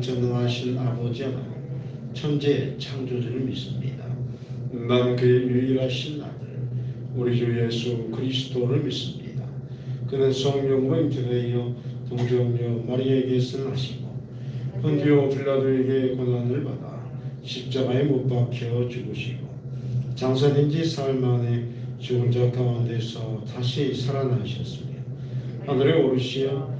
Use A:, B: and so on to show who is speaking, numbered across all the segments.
A: 전능하신 아버지 하나님 천재 창조주를 믿습니다. 나는 그의 유일하신 아들 우리 주 예수 그리스도를 믿습니다. 그는 성령으로 잉태되어 동정녀 마리아에게서 나시고 본디오 빌라도에게 고난을 받아 십자가에 못 박혀 죽으시고 장사된 지 사흘 만에 죽은 자 가운데서 다시 살아나셨습니다. 하늘에 오르시어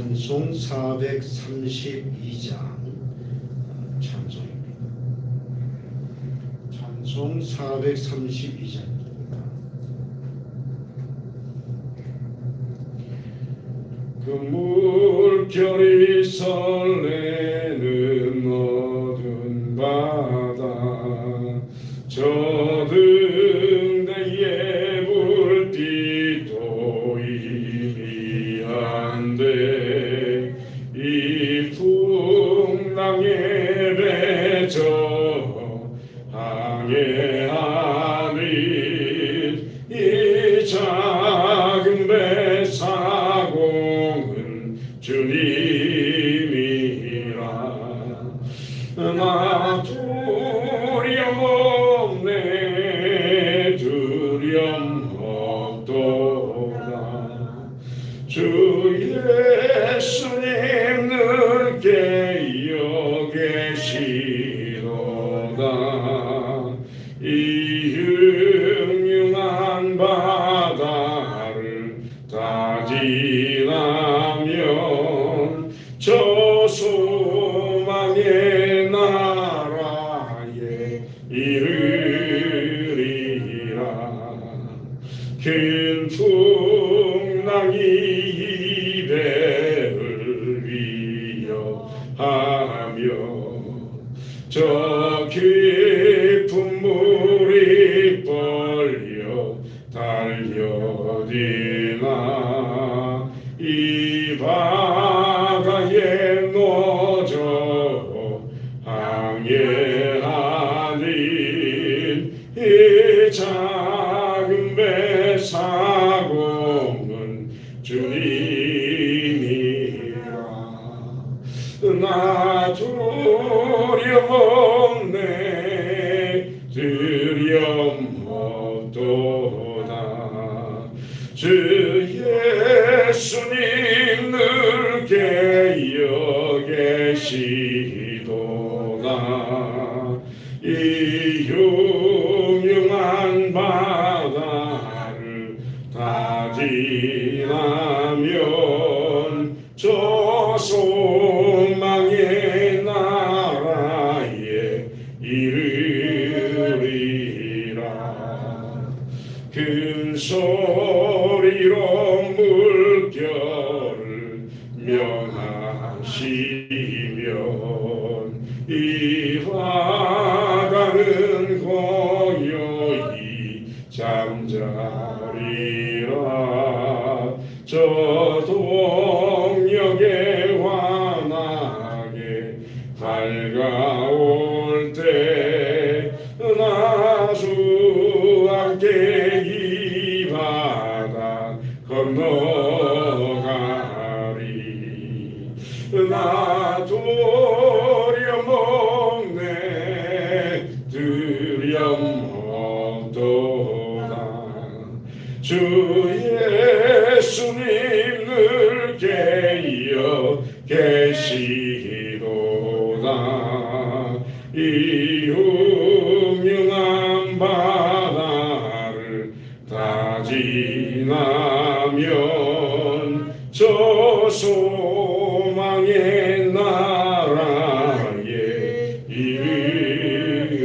A: 찬송 432장 찬송입니다. 찬송 432장입니다. 그 물결이 설레는 어두운 바다 저등 이 작은 배 사공은 주님이라. 나 두려움 없네 두려움 없도다. 주 예수님 늘 깨어 계시도다. 이 흉흉한 바 달려드 주 예수님 큰 소리로 물 함께 이 바다 건너 지나면 저 소망의 나라에 이르리라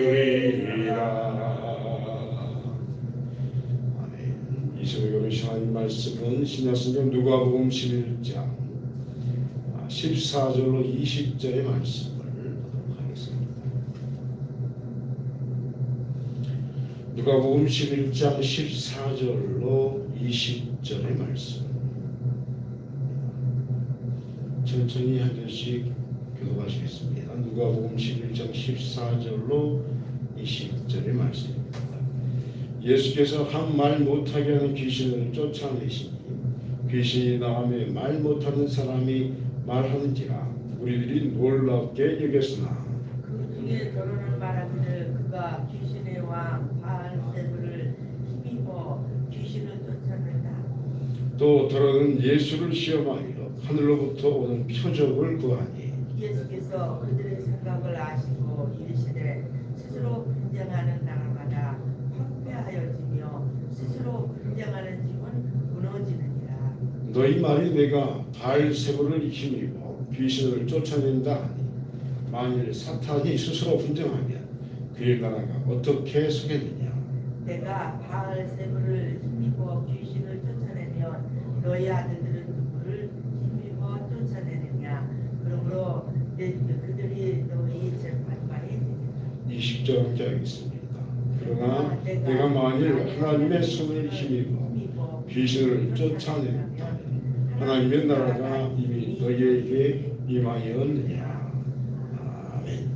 A: 아멘. 이 새벽에 하나님 말씀은 신약성경 누가복음 11장 14절로 20절의 말씀을 보도록 하겠습니다. 누가복음 11장 14절로 20절의 말씀. 천천히 한 절씩 교도하시겠습니다. 누가복음 11장 14절로 20절의 말씀입니다. 예수께서 한 말 못하게 하는 귀신을 쫓아내시니 귀신이 나음에 말 못하는 사람이 말하는지라 우리들이 놀랍게 여겼으나
B: 그 중에 더러는 말하기를 그가 귀신의 왕 바알세불을 힘입어 귀신을 쫓아낸다.
A: 또 더러는 예수를 시험하여 하늘로부터 오는 표적을 구하니
B: 예수께서 그들의 생각을 아시고 이르시되 스스로 분쟁하는 나라마다 황폐하여지며 스스로 분쟁하는 집은 무너지느니라.
A: 너희 말이 내가 바알세불을 힘입어 귀신을 쫓아낸다 만일 사탄이 스스로 분정하면 그의 나라가 어떻게 서겠느냐
B: 내가 바알세불을 힘입어 귀신을 쫓아내면 너희 아들들은 누구를 힘입어 쫓아내느냐. 그러므로 내- 그들이 너희 재판관이 되리라.
A: 20절 함께 하겠습니다. 그러나 내가 만일 하나님의 손을 힘입어 귀신을 쫓아낸다면 하나님의 나라가 이미 너희에게 임하였느냐. 아멘. 아멘.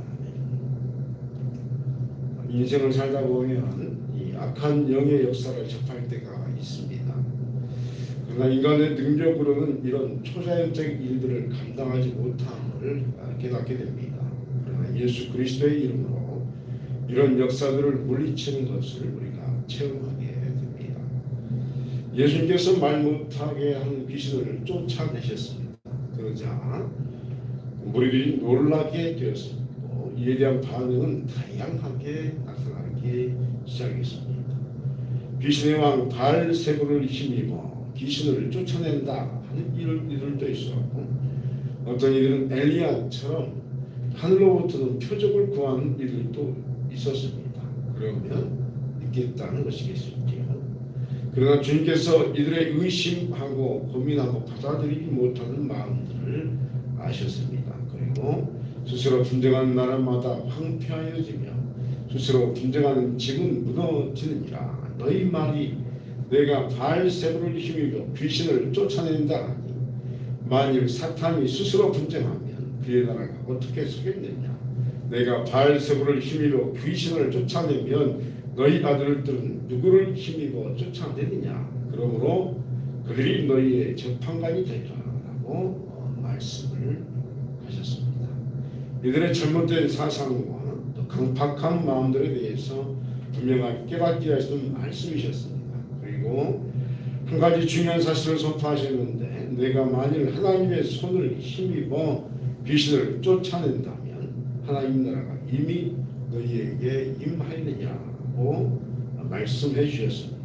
A: 인생을 살다 보면 이 악한 영의 역사를 접할 때가 있습니다. 그러나 인간의 능력으로는 이런 초자연적인 일들을 감당하지 못함을 깨닫게 됩니다. 그러나 예수 그리스도의 이름으로 이런 역사들을 물리치는 것을 우리가 체험하게 됩니다. 예수님께서 말 못하게 하는 귀신을 쫓아내셨습니다. 그러자 무리들이 놀라게 되었습니다. 이에 대한 반응은 다양하게 나타나기 시작했습니다. 귀신의 왕 발세고를 힘입어 귀신을 쫓아낸다 하는 일들도 있었고 어떤 이들은 엘리야처럼 하늘로부터는 표적을 구하는 일들도 있었습니다. 그러면 믿겠다는 것이겠죠. 그러나 주님께서 이들의 의심하고 고민하고 받아들이지 못하는 마음들을 아셨습니다. 그리고 스스로 분쟁하는 나라마다 황폐하여지며 스스로 분쟁하는 집은 무너지느니라. 너희 말이 내가 바알세불을 힘입어 귀신을 쫓아낸다. 만일 사탄이 스스로 분쟁하면 그의 나라가 어떻게 서겠느냐? 내가 바알세불을 힘입어 귀신을 쫓아내면 너희 아들들은 누구를 힘입어 쫓아내느냐? 그러므로 그들이 너희의 재판관이 되리라 라고 어, 말씀을 하셨습니다 이들의 잘못된 사상과 또 강팍한 마음들에 대해서 분명하게 깨닫게 하시는 말씀이셨습니다 그리고 한 가지 중요한 사실을 선포하셨는데 내가 만일 하나님의 손을 힘입어 귀신을 쫓아낸다면 하나님 나라가 이미 너희에게 임하였느냐고 말씀해 주셨습니다.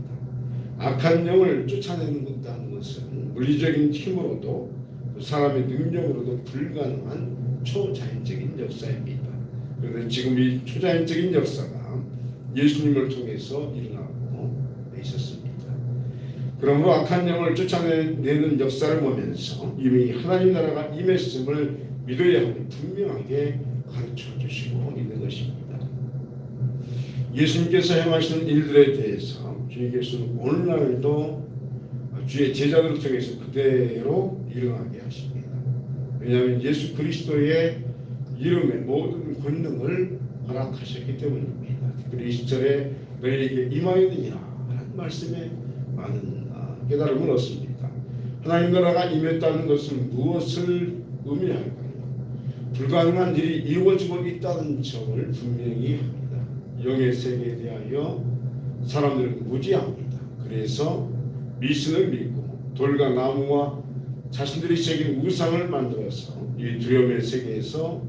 A: 악한 영을 쫓아낸다는 것은 물리적인 힘으로도 사람의 능력으로도 불가능한 초자연적인 역사입니다. 그런데 지금 이 초자연적인 역사가 예수님을 통해서 일어나고 있었습니다. 그러므로 악한 영을 쫓아내는 역사를 보면서 이미 하나님 나라가 임했음을 믿어야 하는 분명하게 가르쳐 주시고 있는 것입니다. 예수님께서 행하시는 일들에 대해서 주님께서는 오늘날도 주의 제자들을 통해서 그대로 일어나게 하십니다. 왜냐하면 예수 그리스도의 이름의 모든 권능을 허락하셨기 때문입니다. 특별히 20절에 너희에게 임하였느냐 하는 말씀에 많은 아, 깨달음을 얻습니다. 하나님 나라가 임했다는 것은 무엇을 의미할까요? 불가능한 일이 이루어지고 있다는 점을 분명히 합니다. 영의 세계에 대하여 사람들은 무지합니다. 그래서 미신을 믿고 돌과 나무와 자신들이 새긴 우상을 만들어서 이 두려움의 세계에서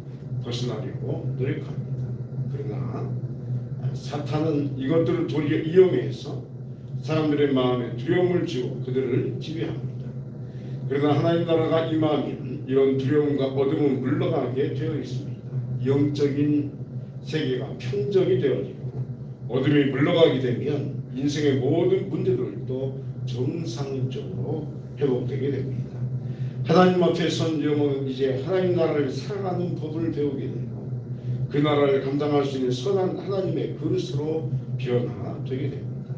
A: 벗어나려고 노력합니다. 그러나 사탄은 이것들을 도리어 이용해서 사람들의 마음에 두려움을 주고 그들을 지배합니다. 그러나 하나님 나라가 임하면 이런 두려움과 어둠은 물러가게 되어 있습니다. 영적인 세계가 평정이 되어지고 어둠이 물러가게 되면 인생의 모든 문제들도 정상적으로 회복되게 됩니다. 하나님 앞에 선 영혼은 이제 하나님 나라를 살아가는 법을 배우게 되고 그 나라를 감당할 수 있는 선한 하나님의 그릇으로 변화되게 됩니다.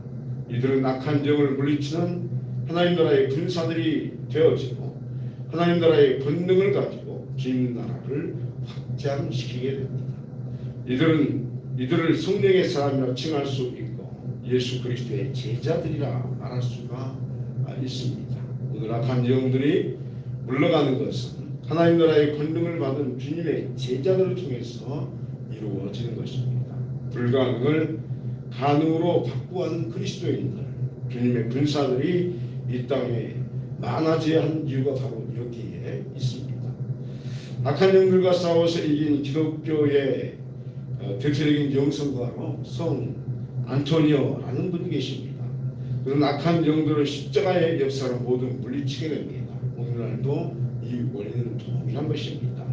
A: 이들은 악한 영을 물리치는 하나님 나라의 군사들이 되어지고 하나님 나라의 본능을 가지고 주님 나라를 확장시키게 됩니다. 이들은 이들을 성령의 사람이라 칭할 수 있고 예수 그리스도의 제자들이라 말할 수가 있습니다. 오늘 악한 영들이 물러가는 것은 하나님 나라의 권능을 받은 주님의 제자들을 통해서 이루어지는 것입니다. 불가능을 가능으로 바꾸어하는 그리스도인들, 주님의 군사들이 이 땅에 많아져야 하는 이유가 바로 여기에 있습니다. 악한 영들과 싸워서 이긴 기독교의 어, 대표적인 영성가로 성 안토니오라는 분이 계십니다. 그런 악한 영들을 십자가의 역사로 모두 물리치게 됩니다. 오늘날도 이 원리는 동일한 것입니다.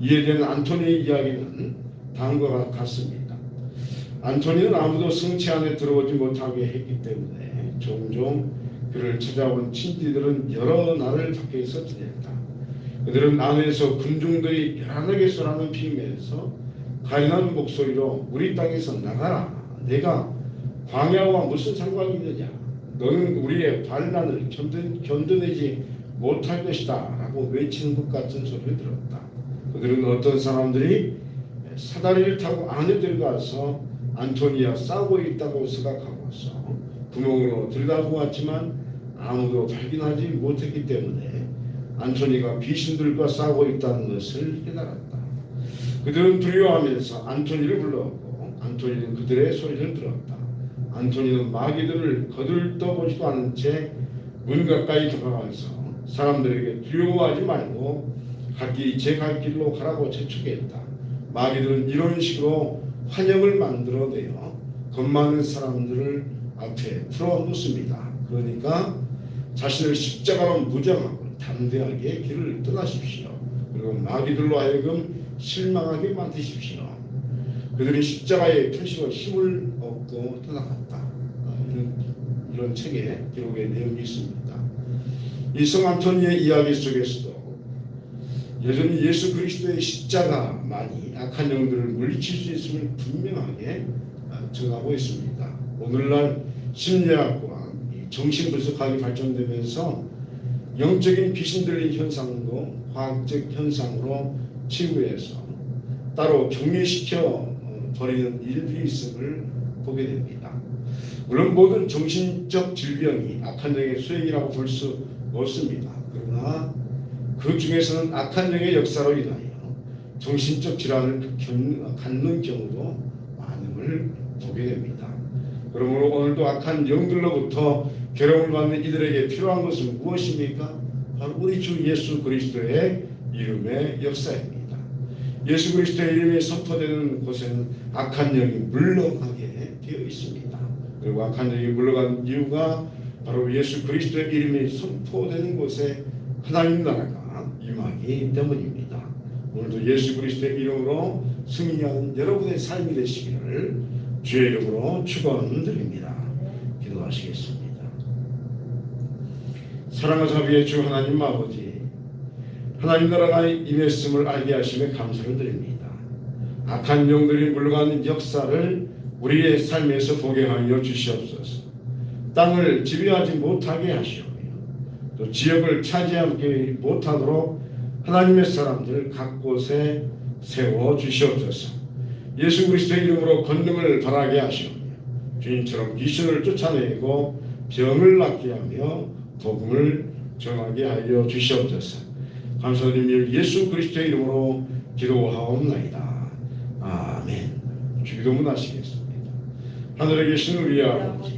A: 이에 대한 안토니의 이야기는 다음과 같습니다. 안토니는 아무도 성체 안에 들어오지 못하게 했기 때문에 종종 그를 찾아온 친지들은 여러 날을 밖에서 지냈다. 그들은 안에서 군중들이 열한하게 쏘라는 비밀에서 가인한 목소리로 우리 땅에서 나가라. 내가 광야와 무슨 상관이 있느냐? 너는 우리의 반란을 견뎌, 견뎌내지 못할 것이다. 라고 외치는 것 같은 소리를 들었다. 그들은 어떤 사람들이 사다리를 타고 안에 들어가서 안토니와 싸우고 있다고 생각하고서 구멍으로 들여다보았지만 아무도 발견하지 못했기 때문에 안토니가 귀신들과 싸우고 있다는 것을 깨달았다. 그들은 두려워하면서 안토니를 불렀고 안토니는 그들의 소리를 들었다. 안토니는 마귀들을 거들떠보지도 않은 채 문 가까이 다가가서 사람들에게 두려워하지 말고 각기 제갈 길로 가라고 재촉했다. 마귀들은 이런 식으로 환영을 만들어내어 겁 많은 사람들을 앞에 풀어놓습니다. 그러니까 자신을 십자가로 무장하고 담대하게 길을 떠나십시오. 그리고 마귀들로 하여금 실망하게 만드십시오. 그들이 십자가의 표시와 힘을 얻고 떠나갔다. 아, 이런, 이런 책에 기록의 내용이 있습니다. 이 성 안토니의 이야기 속에서도 여전히 예수 그리스도의 십자가만이 악한 영들을 물리칠 수 있음을 분명하게 아, 전하고 있습니다. 오늘날 심리학과 정신분석학이 발전되면서 영적인 귀신 들린 현상도 과학적 현상으로 치부해서 따로 격리시켜 어, 버리는 일들이 있음을 보게 됩니다. 물론 모든 정신적 질병이 악한 영의 수행이라고 볼 수 없습니다. 그러나 그 중에서는 악한 영의 역사로 인하여 정신적 질환을 갖는 경우도 많음을 보게 됩니다. 그러므로 오늘도 악한 영들로부터 괴로움을 받는 이들에게 필요한 것은 무엇입니까? 바로 우리 주 예수 그리스도의 이름의 역사입니다. 예수 그리스도의 이름이 선포되는 곳에는 악한 영이 물러가게 되어 있습니다. 그리고 악한 영이 물러간 이유가 바로 예수 그리스도의 이름이 선포되는 곳에 하나님 나라가 임하기 때문입니다. 오늘도 예수 그리스도의 이름으로 승리하는 여러분의 삶이 되시기를 주의 이름으로 축원드립니다. 기도하시겠습니다. 사랑과 자비의 주 하나님 아버지 하나님 나라가 임했음을 알게 하심에 감사를 드립니다. 악한 영들이 물러가는 역사를 우리의 삶에서 보게 하여 주시옵소서. 땅을 지배하지 못하게 하시오며 또 지역을 차지하지 못하도록 하나님의 사람들 각 곳에 세워 주시옵소서. 예수 그리스도의 이름으로 권능을 바라게 하시오며 주님처럼 귀신을 쫓아내고 병을 낫게 하며 복음을 전하게 하여 주시옵소서. 감사드리며 예수 그리스도의 이름으로 기도하옵나이다. 아멘. 주기도문 하시겠습니다. 하늘에 계신 우리 아버지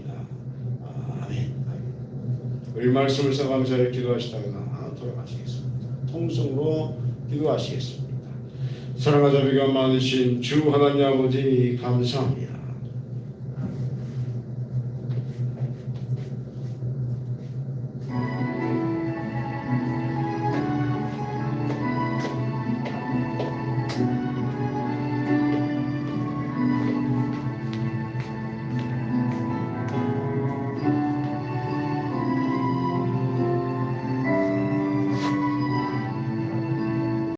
A: 우리 말씀을 써 감사해 기도하시다가 돌아가시겠습니다. 통성으로 기도하시겠습니다. 사랑하자 비가 많으신 주 하나님 아버지 감사합니다.